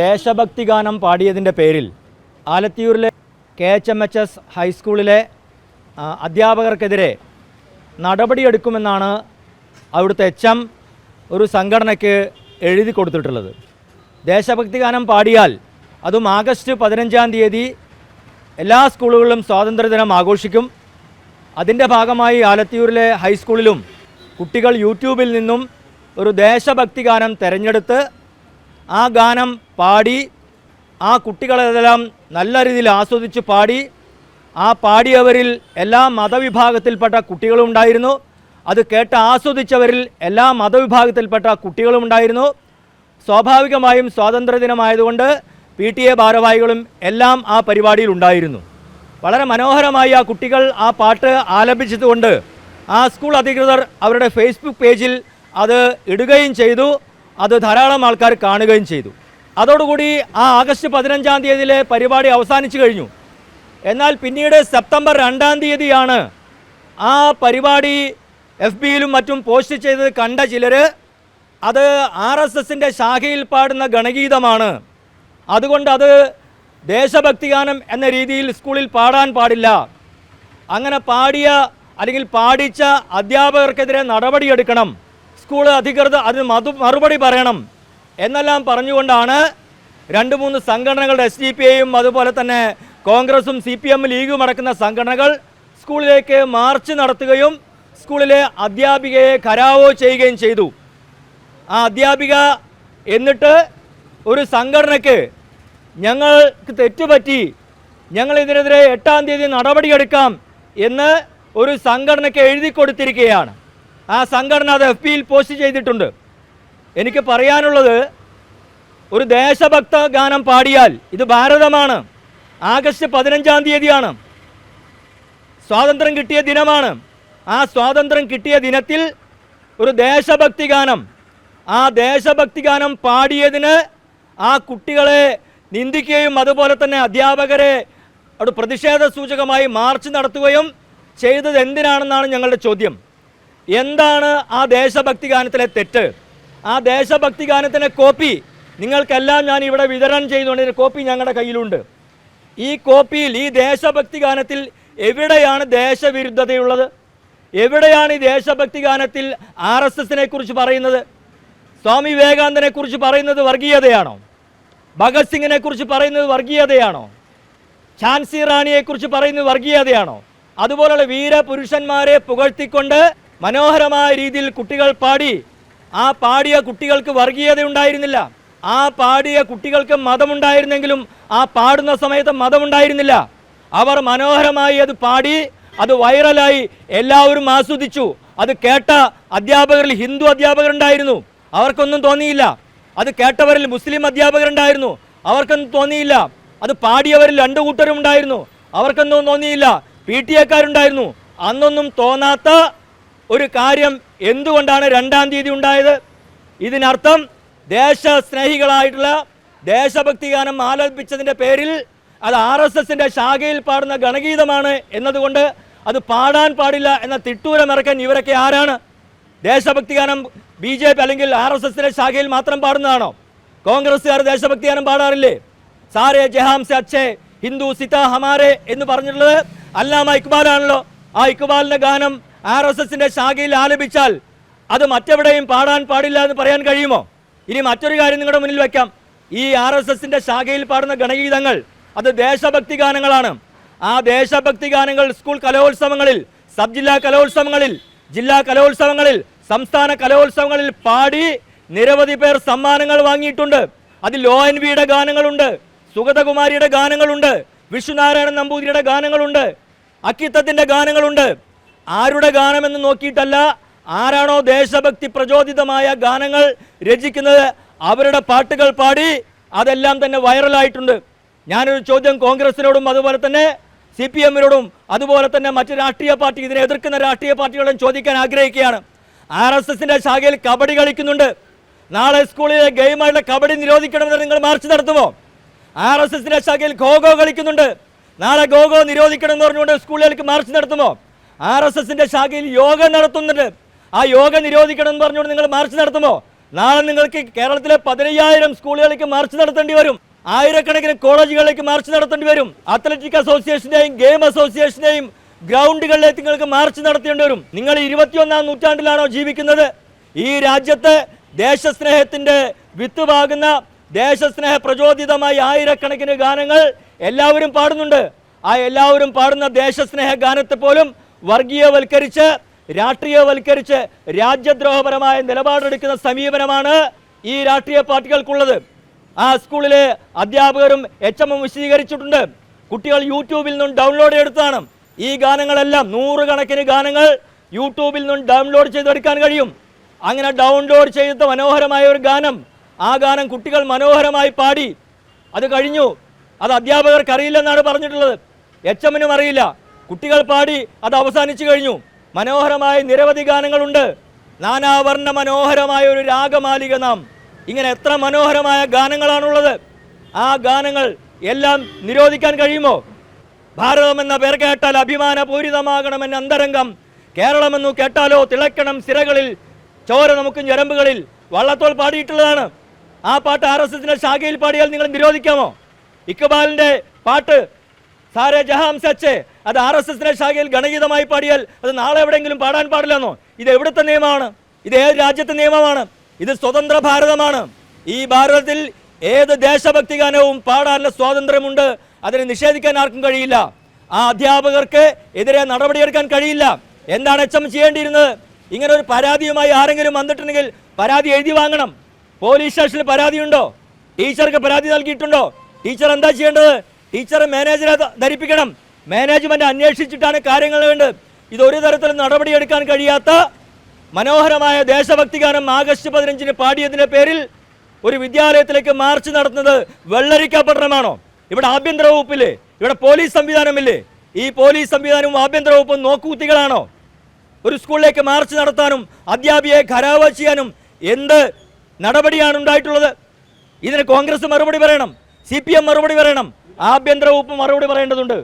ദേശഭക്തി ഗാനം പാടിയതിന്റെ പേരിൽ ആലത്തിയൂരിലെ K H M H S ഹൈസ്കൂളിലെ അധ്യാപകർക്കെതിരെ നടപടിയെടുക്കുമെന്നാണ് അവിടുത്തെ എച്ച് എം ഒരു സംഘടനയ്ക്ക് എഴുതി കൊടുത്തിട്ടുള്ളത്. ദേശഭക്തി ഗാനം പാടിയാൽ അതും ആഗസ്റ്റ് പതിനഞ്ചാം തീയതി എല്ലാ സ്കൂളുകളിലും സ്വാതന്ത്ര്യദിനം ആഘോഷിക്കും. അതിന്റെ ഭാഗമായി ആലത്തിയൂരിലെ ഹൈസ്കൂളിലും കുട്ടികൾ യൂട്യൂബിൽ നിന്നും ഒരു ദേശഭക്തി ഗാനം തിരഞ്ഞെടുത്ത് ആ ഗാനം പാടി ആ കുട്ടികളെല്ലാം നല്ല രീതിയിൽ ആസ്വദിച്ച് പാടി. ആ പാടിയവരിൽ എല്ലാ മതവിഭാഗത്തിൽപ്പെട്ട കുട്ടികളും ഉണ്ടായിരുന്നു. അത് കേട്ട് ആസ്വദിച്ചവരിൽ എല്ലാ മതവിഭാഗത്തിൽപ്പെട്ട കുട്ടികളും ഉണ്ടായിരുന്നു. സ്വാഭാവികമായും സ്വാതന്ത്ര്യദിനമായതുകൊണ്ട് പി ടി എ ഭാരവാഹികളും എല്ലാം ആ പരിപാടിയിൽ ഉണ്ടായിരുന്നു. വളരെ മനോഹരമായി ആ കുട്ടികൾ ആ പാട്ട് ആലപിച്ചതുകൊണ്ട് ആ സ്കൂൾ അധികൃതർ അവരുടെ ഫേസ്ബുക്ക് പേജിൽ അത് ഇടുകയും ചെയ്തു. അത് ധാരാളം ആൾക്കാർ കാണുകയും ചെയ്തു. അതോടുകൂടി ആ ആഗസ്റ്റ് പതിനഞ്ചാം തീയതിയിലെ പരിപാടി അവസാനിച്ചു കഴിഞ്ഞു. എന്നാൽ പിന്നീട് സെപ്റ്റംബർ രണ്ടാം തീയതിയാണ് ആ പരിപാടി എഫ് ബിയിലും മറ്റും പോസ്റ്റ് ചെയ്തത് കണ്ട ചിലർ അത് ആർ എസ് എസിന്റെ ശാഖയിൽ പാടുന്ന ഗണഗീതമാണ്. അതുകൊണ്ട് അത് ദേശഭക്തിഗാനം എന്ന രീതിയിൽ സ്കൂളിൽ പാടാൻ പാടില്ല. അങ്ങനെ പാടിയ അല്ലെങ്കിൽ പാടിച്ച അധ്യാപകർക്കെതിരെ നടപടിയെടുക്കണം. സ്കൂൾ അധികൃതർ അതിന് മതു മറുപടി പറയണം. എന്നെല്ലാം പറഞ്ഞുകൊണ്ടാണ് രണ്ട് മൂന്ന് സംഘടനകളുടെ എസ് ഡി പി ഐയും അതുപോലെ തന്നെ കോൺഗ്രസും സി പി എം ലീഗും അടക്കുന്ന സംഘടനകൾ സ്കൂളിലേക്ക് മാർച്ച് നടത്തുകയും സ്കൂളിലെ അധ്യാപികയെ കരാവോ ചെയ്യുകയും ചെയ്തു. ആ അധ്യാപിക എന്നിട്ട് ഒരു സംഘടനയ്ക്ക് ഞങ്ങൾക്ക് തെറ്റുപറ്റി ഞങ്ങൾ ഇതിനെതിരെ എട്ടാം തീയതി നടപടിയെടുക്കാം എന്ന് ഒരു സംഘടനയ്ക്ക് എഴുതി കൊടുത്തിരിക്കുകയാണ്. ആ സംഘടന അത് എഫ് പിയിൽ പോസ്റ്റ് ചെയ്തിട്ടുണ്ട്. എനിക്ക് പറയാനുള്ളത് ഒരു ദേശഭക്ത ഗാനം പാടിയാൽ ഇത് ഭാരതമാണ്. ആഗസ്റ്റ് പതിനഞ്ചാം തീയതിയാണ്. സ്വാതന്ത്ര്യം കിട്ടിയ ദിനമാണ്. ആ സ്വാതന്ത്ര്യം കിട്ടിയ ദിനത്തിൽ ഒരു ദേശഭക്തി ഗാനം ആ ദേശഭക്തി ഗാനം പാടിയതിന് ആ കുട്ടികളെ നിന്ദിക്കുകയും അതുപോലെ തന്നെ അധ്യാപകരെ അവിടെ പ്രതിഷേധ സൂചകമായി മാർച്ച് നടത്തുകയും ചെയ്തത് എന്തിനാണെന്നാണ് ഞങ്ങളുടെ ചോദ്യം. എന്താണ് ആ ദേശഭക്തി ഗാനത്തിലെ തെറ്റ്? ആ ദേശഭക്തി ഗാനത്തിന്റെ കോപ്പി നിങ്ങൾക്കെല്ലാം ഞാൻ ഇവിടെ വിതരണം ചെയ്യുന്നുണ്ട്. ഇതിന്റെ കോപ്പി ഞങ്ങളുടെ കയ്യിലുണ്ട്. ഈ കോപ്പിയിൽ ഈ ദേശഭക്തി ഗാനത്തിൽ എവിടെയാണ് ദേശവിരുദ്ധതയുള്ളത്? എവിടെയാണ് ഈ ദേശഭക്തി ഗാനത്തിൽ ആർ എസ് എസിനെ കുറിച്ച് പറയുന്നത്? സ്വാമി വിവേകാനന്ദനെ കുറിച്ച് പറയുന്നത് വർഗീയതയാണോ? ഭഗത് സിംഗിനെ കുറിച്ച് പറയുന്നത് വർഗീയതയാണോ? ഝാൻസി റാണിയെക്കുറിച്ച് പറയുന്നത് വർഗീയതയാണോ? അതുപോലുള്ള വീരപുരുഷന്മാരെ പുകഴ്ത്തിക്കൊണ്ട് മനോഹരമായ രീതിയിൽ കുട്ടികൾ പാടി. ആ പാടിയ കുട്ടികൾക്ക് വർഗീയത ഉണ്ടായിരുന്നില്ല. ആ പാടിയ കുട്ടികൾക്ക് മതമുണ്ടായിരുന്നെങ്കിലും ആ പാടുന്ന സമയത്ത് മതമുണ്ടായിരുന്നില്ല. അവർ മനോഹരമായി അത് പാടി അത് വൈറലായി എല്ലാവരും ആസ്വദിച്ചു. അത് കേട്ട അധ്യാപകരിൽ ഹിന്ദു അധ്യാപകരുണ്ടായിരുന്നു. അവർക്കൊന്നും തോന്നിയില്ല. അത് കേട്ടവരിൽ മുസ്ലിം അധ്യാപകരുണ്ടായിരുന്നു. അവർക്കൊന്നും തോന്നിയില്ല. അത് പാടിയവരിൽ രണ്ട് കൂട്ടരും ഉണ്ടായിരുന്നു അവർക്കൊന്നും തോന്നിയില്ല. പി ടി എക്കാരുണ്ടായിരുന്നു. അന്നൊന്നും തോന്നാത്ത ഒരു കാര്യം എന്തുകൊണ്ടാണ് രണ്ടാം തീയതി ഉണ്ടായത്? ഇതിനർത്ഥം ദേശസ്നേഹികളായിട്ടുള്ള ദേശഭക്തി ഗാനം ആലപിച്ചതിന്റെ പേരിൽ അത് ആർ എസ് എസിന്റെ ശാഖയിൽ പാടുന്ന ഗണഗീതമാണ് എന്നതുകൊണ്ട് അത് പാടാൻ പാടില്ല എന്ന തിട്ടൂരം ഇറക്കാൻ ഇവരൊക്കെ ആരാണ്? ദേശഭക്തി ഗാനം ബി ജെ പി അല്ലെങ്കിൽ ആർ എസ് എസിന്റെ ശാഖയിൽ മാത്രം പാടുന്നതാണോ? കോൺഗ്രസ്സുകാർ ദേശഭക്തി ഗാനം പാടാറില്ലേ? സാരേ ജഹാം അച്ഛേ ഹിന്ദു സിത ഹമാരെ എന്ന് പറഞ്ഞിട്ടുള്ളത് അല്ലാമ ഇക്ബാലാണല്ലോ. ആ ഇക്ബാലിന്റെ ഗാനം ആർ എസ് എസിന്റെ ശാഖയിൽ ആലപിച്ചാൽ അത് മറ്റെവിടെയും പാടാൻ പാടില്ല എന്ന് പറയാൻ കഴിയുമോ? ഇനി മറ്റൊരു കാര്യം നിങ്ങളുടെ മുന്നിൽ വെക്കാം. ഈ ആർ എസ് എസിന്റെ ശാഖയിൽ പാടുന്ന ഗണഗീതങ്ങൾ അത് ദേശഭക്തി ഗാനങ്ങളാണ്. ആ ദേശഭക്തി ഗാനങ്ങൾ സ്കൂൾ കലോത്സവങ്ങളിൽ സബ് ജില്ലാ കലോത്സവങ്ങളിൽ ജില്ലാ കലോത്സവങ്ങളിൽ സംസ്ഥാന കലോത്സവങ്ങളിൽ പാടി നിരവധി പേർ സമ്മാനങ്ങൾ വാങ്ങിയിട്ടുണ്ട്. അതിൽ ഒ എൻ വിയുടെ ഗാനങ്ങളുണ്ട് സുഗതകുമാരിയുടെ ഗാനങ്ങളുണ്ട് വിഷ്ണുനാരായണൻ നമ്പൂതിരിയുടെ ഗാനങ്ങളുണ്ട് അക്കിത്തത്തിന്റെ ഗാനങ്ങളുണ്ട്. ആരുടെ ഗാനമെന്ന് നോക്കിയിട്ടല്ല ആരാണോ ദേശഭക്തി പ്രചോദിതമായ ഗാനങ്ങൾ രചിക്കുന്നത് അവരുടെ പാട്ടുകൾ പാടി അതെല്ലാം തന്നെ വൈറലായിട്ടുണ്ട്. ഞാനൊരു ചോദ്യം കോൺഗ്രസിനോടും അതുപോലെ തന്നെ സി പി എമ്മിനോടും അതുപോലെ തന്നെ മറ്റ് രാഷ്ട്രീയ പാർട്ടി ഇതിനെ എതിർക്കുന്ന രാഷ്ട്രീയ പാർട്ടികളോടും ചോദിക്കാൻ ആഗ്രഹിക്കുകയാണ്. ആർ എസ് എസിന്റെ ശാഖയിൽ കബഡി കളിക്കുന്നുണ്ട്. നാളെ സ്കൂളിലെ ഗെയിമായിട്ടുള്ള കബഡി നിരോധിക്കണമെന്ന് നിങ്ങൾ മാർച്ച് നടത്തുമോ? ആർ എസ് എസിന്റെ ശാഖയിൽ ഗോഗോ കളിക്കുന്നുണ്ട്. നാളെ ഗോഗോ നിരോധിക്കണം എന്ന് പറഞ്ഞുകൊണ്ട് സ്കൂളുകൾക്ക് മാർച്ച് നടത്തുമോ? ആർ എസ് എസിന്റെ ശാഖയിൽ യോഗ നടത്തുന്നുണ്ട്. ആ യോഗ നിരോധിക്കണം എന്ന് പറഞ്ഞുകൊണ്ട് നിങ്ങൾ മാർച്ച് നടത്തുമോ? നാളെ നിങ്ങൾക്ക് കേരളത്തിലെ പതിനയ്യായിരം സ്കൂളുകളിലേക്ക് മാർച്ച് നടത്തേണ്ടി വരും. ആയിരക്കണക്കിന് കോളേജുകളിലേക്ക് മാർച്ച് നടത്തേണ്ടി വരും. അത്ലറ്റിക് അസോസിയേഷന്റെയും ഗെയിം അസോസിയേഷന്റെയും ഗ്രൗണ്ടുകളിലേക്ക് നിങ്ങൾക്ക് മാർച്ച് നടത്തേണ്ടി വരും. നിങ്ങൾ ഇരുപത്തിയൊന്നാം നൂറ്റാണ്ടിലാണോ ജീവിക്കുന്നത്? ഈ രാജ്യത്ത് ദേശസ്നേഹത്തിന്റെ വിത്ത് പാകുന്ന ദേശസ്നേഹ പ്രചോദിതമായ ആയിരക്കണക്കിന് ഗാനങ്ങൾ എല്ലാവരും പാടുന്നുണ്ട്. ആ എല്ലാവരും പാടുന്ന ദേശസ്നേഹ ഗാനത്തെ പോലും വർഗീയവൽക്കരിച്ച് രാഷ്ട്രീയവൽക്കരിച്ച് രാജ്യദ്രോഹപരമായ നിലപാടെടുക്കുന്ന സമീപനമാണ് ഈ രാഷ്ട്രീയ പാർട്ടികൾക്കുള്ളത്. ആ സ്കൂളിലെ അധ്യാപകരും എച്ച് എമ്മും വിശദീകരിച്ചിട്ടുണ്ട്. കുട്ടികൾ യൂട്യൂബിൽ നിന്നും ഡൗൺലോഡ് എടുത്താണ്. ഈ ഗാനങ്ങളെല്ലാം നൂറുകണക്കിന് ഗാനങ്ങൾ യൂട്യൂബിൽ നിന്നും ഡൗൺലോഡ് ചെയ്തെടുക്കാൻ കഴിയും. അങ്ങനെ ഡൗൺലോഡ് ചെയ്ത മനോഹരമായ ഒരു ഗാനം ആ ഗാനം കുട്ടികൾ മനോഹരമായി പാടി. അത് കഴിഞ്ഞു. അത് അധ്യാപകർക്കറിയില്ലെന്നാണ് പറഞ്ഞിട്ടുള്ളത്. എച്ച് എമ്മിനും അറിയില്ല. കുട്ടികൾ പാടി അത് അവസാനിച്ചു കഴിഞ്ഞു. മനോഹരമായ നിരവധി ഗാനങ്ങളുണ്ട്. നാനാവർണ മനോഹരമായ ഒരു രാഗമാലിക നാം. ഇങ്ങനെ എത്ര മനോഹരമായ ഗാനങ്ങളാണുള്ളത്. ആ ഗാനങ്ങൾ എല്ലാം നിരോധിക്കാൻ കഴിയുമോ? ഭാരതം എന്ന പേർ കേട്ടാൽ അഭിമാന അഭിമാനപൂരിതമാകണമെന്ന അന്തരംഗം. കേരളമെന്നു കേട്ടാലോ തിളക്കണം സിരകളിൽ. ചോര നമുക്ക് ഞരമ്പുകളിൽ. വള്ളത്തോൾ പാടിയിട്ടുള്ളതാണ്. ആ പാട്ട് ആർ എസ് എസിന്റെ ശാഖയിൽ പാടിയാൽ നിങ്ങൾ നിരോധിക്കാമോ? ഇക്ബാലിന്റെ പാട്ട് സാരെ ജഹാം സച്ച്. അത് ആർ എസ് എസിന്റെ ശാഖയിൽ ഗണഗീതമായി പാടിയാൽ അത് നാളെ എവിടെയെങ്കിലും പാടാൻ പാടില്ലെന്നോ? ഇത് എവിടുത്തെ നിയമമാണ്? ഇത് ഏത് രാജ്യത്തെ നിയമമാണ്? ഇത് സ്വതന്ത്ര ഭാരതമാണ്. ഈ ഭാരതത്തിൽ ഏത് ദേശഭക്തി ഗാനവും പാടാനുള്ള സ്വാതന്ത്ര്യമുണ്ട് അതിനെ നിഷേധിക്കാൻ ആർക്കും കഴിയില്ല. ആ അധ്യാപകർക്ക് എതിരെ നടപടിയെടുക്കാൻ കഴിയില്ല. എന്താണ് എച്ച് എം ചെയ്യേണ്ടിയിരുന്നത്? ഇങ്ങനെ ഒരു പരാതിയുമായി ആരെങ്കിലും വന്നിട്ടുണ്ടെങ്കിൽ പരാതി എഴുതി വാങ്ങണം. പോലീസ് സ്റ്റേഷനിൽ പരാതിയുണ്ടോ? ടീച്ചർക്ക് പരാതി നൽകിയിട്ടുണ്ടോ? ടീച്ചർ എന്താ ചെയ്യേണ്ടത്? ടീച്ചർ മാനേജറെ ധരിപ്പിക്കണം. മാനേജ്മെന്റ് അന്വേഷിച്ചിട്ടാണ് കാര്യങ്ങൾ വേണ്ടത്. ഇതൊരു തരത്തിലും നടപടിയെടുക്കാൻ കഴിയാത്ത മനോഹരമായ ദേശഭക്തി ഗാനം ആഗസ്റ്റ് പതിനഞ്ചിന് പാടിയതിന്റെ പേരിൽ ഒരു വിദ്യാലയത്തിലേക്ക് മാർച്ച് നടത്തുന്നത് വെള്ളരിക്ക പഠനമാണോ ഇവിടെ ആഭ്യന്തര വകുപ്പില്ലേ? ഇവിടെ പോലീസ് സംവിധാനമില്ലേ? ഈ പോലീസ് സംവിധാനവും ആഭ്യന്തര വകുപ്പും നോക്കുകുത്തികളാണോ ഒരു സ്കൂളിലേക്ക് മാർച്ച് നടത്താനും അധ്യാപികയെ ഖരാവ ചെയ്യാനും എന്ത് നടപടിയാണ് ഉണ്ടായിട്ടുള്ളത്? ഇതിന് കോൺഗ്രസ് മറുപടി പറയണം. സി മറുപടി പറയണം. ആഭ്യന്തര വകുപ്പ് മറുപടി പറയേണ്ടതുണ്ട്.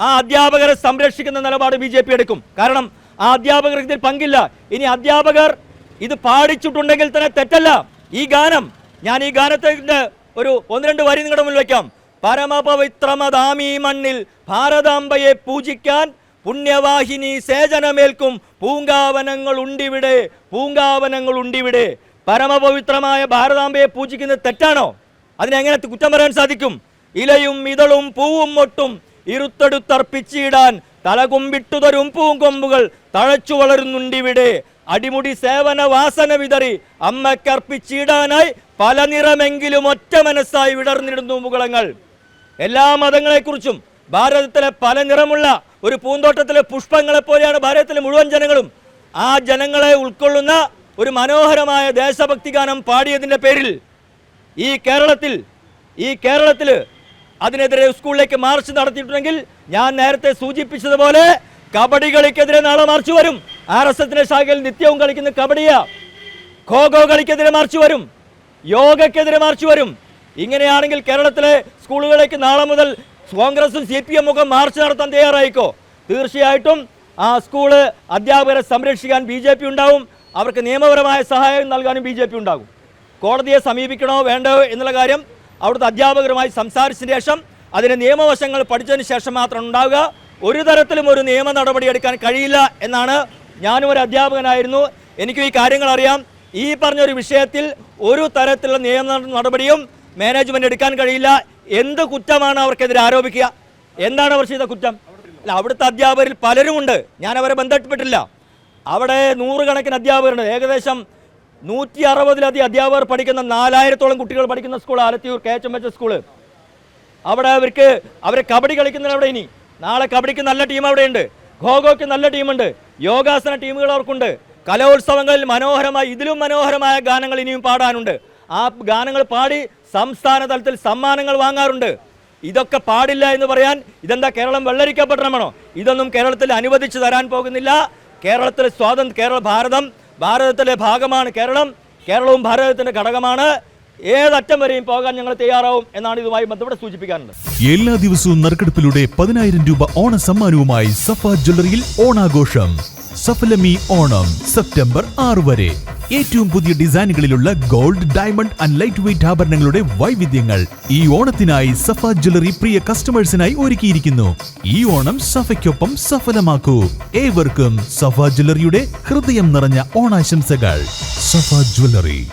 ആ അധ്യാപകരെ സംരക്ഷിക്കുന്ന നിലപാട് ബി ജെ പി എടുക്കും. കാരണം ആ അധ്യാപകർക്ക് ഇതിൽ പങ്കില്ല. ഇനി അധ്യാപകർ ഇത് പാടിച്ചിട്ടുണ്ടെങ്കിൽ തന്നെ തെറ്റല്ല. ഈ ഗാനം ഞാൻ ഈ ഗാനത്തിന്റെ ഒരു ഒന്ന് രണ്ട് വരി നിങ്ങളുടെ മുന്നിൽ വയ്ക്കാം പരമപവിത്രമദാമി മണ്ണിൽ ഭാരതാംബയെ പൂജിക്കാൻ പുണ്യവാഹിനി സേചനമേൽക്കും. പൂങ്കാവനങ്ങൾ ഉണ്ടിവിടെ പൂങ്കാവനങ്ങൾ ഉണ്ടിവിടെ. പരമപവിത്രമായ ഭാരതാംബയെ പൂജിക്കുന്നത് തെറ്റാണോ? അതിനെങ്ങനെ കുറ്റം പറയാൻ സാധിക്കും? ഇലയും ഇതളും പൂവും മൊട്ടും ഇരുത്തെടുത്തർപ്പിച്ചിടാൻ തലകുമ്പിട്ടു തരും പൂങ്കൊമ്പുകൾ തഴച്ചു വളരുന്നുണ്ടിവിടെ. അടിമുടി സേവന വാസന വിതറി അമ്മക്കർപ്പിച്ചിടാനായി പല നിറമെങ്കിലും ഒറ്റ മനസ്സായി വിടർന്നിടുന്നു മുകളങ്ങൾ. എല്ലാ മതങ്ങളെക്കുറിച്ചും ഭാരതത്തിലെ പല നിറമുള്ള ഒരു പൂന്തോട്ടത്തിലെ പുഷ്പങ്ങളെ പോലെയാണ് ഭാരതത്തിലെ മുഴുവൻ ജനങ്ങളും. ആ ജനങ്ങളെ ഉൾക്കൊള്ളുന്ന ഒരു മനോഹരമായ ദേശഭക്തി ഗാനം പാടിയതിന്റെ പേരിൽ ഈ കേരളത്തിൽ ഈ കേരളത്തിൽ അതിനെതിരെ സ്കൂളിലേക്ക് മാർച്ച് നടത്തിയിട്ടുണ്ടെങ്കിൽ ഞാൻ നേരത്തെ സൂചിപ്പിച്ചതുപോലെ കബഡി കളിക്കെതിരെ നാളെ മാർച്ച് വരും. ആർ എസ് എസിന്റെ ശാഖയിൽ നിത്യവും കളിക്കുന്ന കബഡിയാ. ഖോ ഖോ കളിക്കെതിരെ മാർച്ച് വരും. യോഗക്കെതിരെ മാർച്ച് വരും. ഇങ്ങനെയാണെങ്കിൽ കേരളത്തിലെ സ്കൂളുകളിലേക്ക് നാളെ മുതൽ കോൺഗ്രസും സി പി എമ്മൊക്കെ മാർച്ച് നടത്താൻ തയ്യാറായിക്കോ? തീർച്ചയായിട്ടും ആ സ്കൂൾ അധ്യാപകരെ സംരക്ഷിക്കാൻ ബി ജെ പി ഉണ്ടാവും. അവർക്ക് നിയമപരമായ സഹായം നൽകാനും ബി ജെ പി ഉണ്ടാകും. കോടതിയെ സമീപിക്കണോ വേണ്ടോ എന്നുള്ള കാര്യം അവിടുത്തെ അധ്യാപകരുമായി സംസാരിച്ച ശേഷം അതിന് നിയമവശങ്ങൾ പഠിച്ചതിന് ശേഷം മാത്രം ഉണ്ടാവുക. ഒരു തരത്തിലും ഒരു നിയമ നടപടി എടുക്കാൻ കഴിയില്ല എന്നാണ് ഞാനും ഒരു അധ്യാപകനായിരുന്നു. എനിക്കും ഈ കാര്യങ്ങൾ അറിയാം. ഈ പറഞ്ഞൊരു വിഷയത്തിൽ ഒരു തരത്തിലുള്ള നിയമ നടപടിയും മാനേജ്മെന്റ് എടുക്കാൻ കഴിയില്ല. എന്ത് കുറ്റമാണ് അവർക്കെതിരെ ആരോപിക്കുക? എന്താണ് അവർ ചെയ്ത കുറ്റം? അല്ല അവിടുത്തെ അധ്യാപകരിൽ പലരുമുണ്ട്. ഞാൻ അവരെ ബന്ധപ്പെട്ടിട്ടില്ല. അവിടെ നൂറുകണക്കിന് അധ്യാപകരുണ്ട്. ഏകദേശം നൂറ്റി അറുപതിലധികം അധ്യാപകർ പഠിക്കുന്ന നാലായിരത്തോളം കുട്ടികൾ പഠിക്കുന്ന school Alathiyur K H M H school. അവിടെ അവർക്ക് അവരെ കബഡി കളിക്കുന്നതിന് അവിടെ ഇനി. നാളെ കബഡിക്ക് നല്ല ടീം അവിടെയുണ്ട്. ഖോഖോയ്ക്ക് നല്ല ടീമുണ്ട്. യോഗാസന ടീമുകൾ അവർക്കുണ്ട്. കലോത്സവങ്ങളിൽ മനോഹരമായി ഇതിലും മനോഹരമായ ഗാനങ്ങൾ ഇനിയും പാടാനുണ്ട്. ആ ഗാനങ്ങൾ പാടി സംസ്ഥാന തലത്തിൽ സമ്മാനങ്ങൾ വാങ്ങാറുണ്ട്. ഇതൊക്കെ പാടില്ല എന്ന് പറയാൻ ഇതെന്താ കേരളം വെള്ളരിക്കപ്പെടണമാണോ ഇതൊന്നും കേരളത്തിൽ അനുവദിച്ചു തരാൻ പോകുന്നില്ല. കേരളത്തിലെ സ്വാതന്ത്ര്യ കേരള ഭാരതം ഭാരതത്തിലെ ഭാഗമാണ് കേരളം. കേരളവും ഭാരതത്തിന്റെ ഘടകമാണ്. ഏതറ്റം വരെയും പോകാൻ ഞങ്ങൾ തയ്യാറാവും എന്നാണ് ഇതുമായി ബന്ധപ്പെട്ട് സൂചിപ്പിക്കാനുള്ളത്. എല്ലാ ദിവസവും നറുക്കെടുപ്പിലൂടെ പതിനായിരം രൂപ ഓണ സമ്മാനവുമായി സഫ ജ്വല്ലറിയിൽ ഓണാഘോഷം. സഫലമി ഓണം സെപ്റ്റംബർ ആറ് വരെ. ഏറ്റവും പുതിയ ഡിസൈനുകളിലുള്ള gold diamond and light weight ആഭരണങ്ങളുടെ വൈവിധ്യങ്ങൾ ഈ ഓണത്തിനായി സഫ ജ്വല്ലറി പ്രിയ കസ്റ്റമേഴ്സിനായി ഒരുക്കിയിരിക്കുന്നു. ഈ ഓണം സഫയ്ക്കൊപ്പം സഫലമാക്കൂ. ഏവർക്കും സഫ ജ്വല്ലറിയുടെ ഹൃദയം നിറഞ്ഞ ഓണാശംസകൾ. സഫ ജ്വല്ലറി.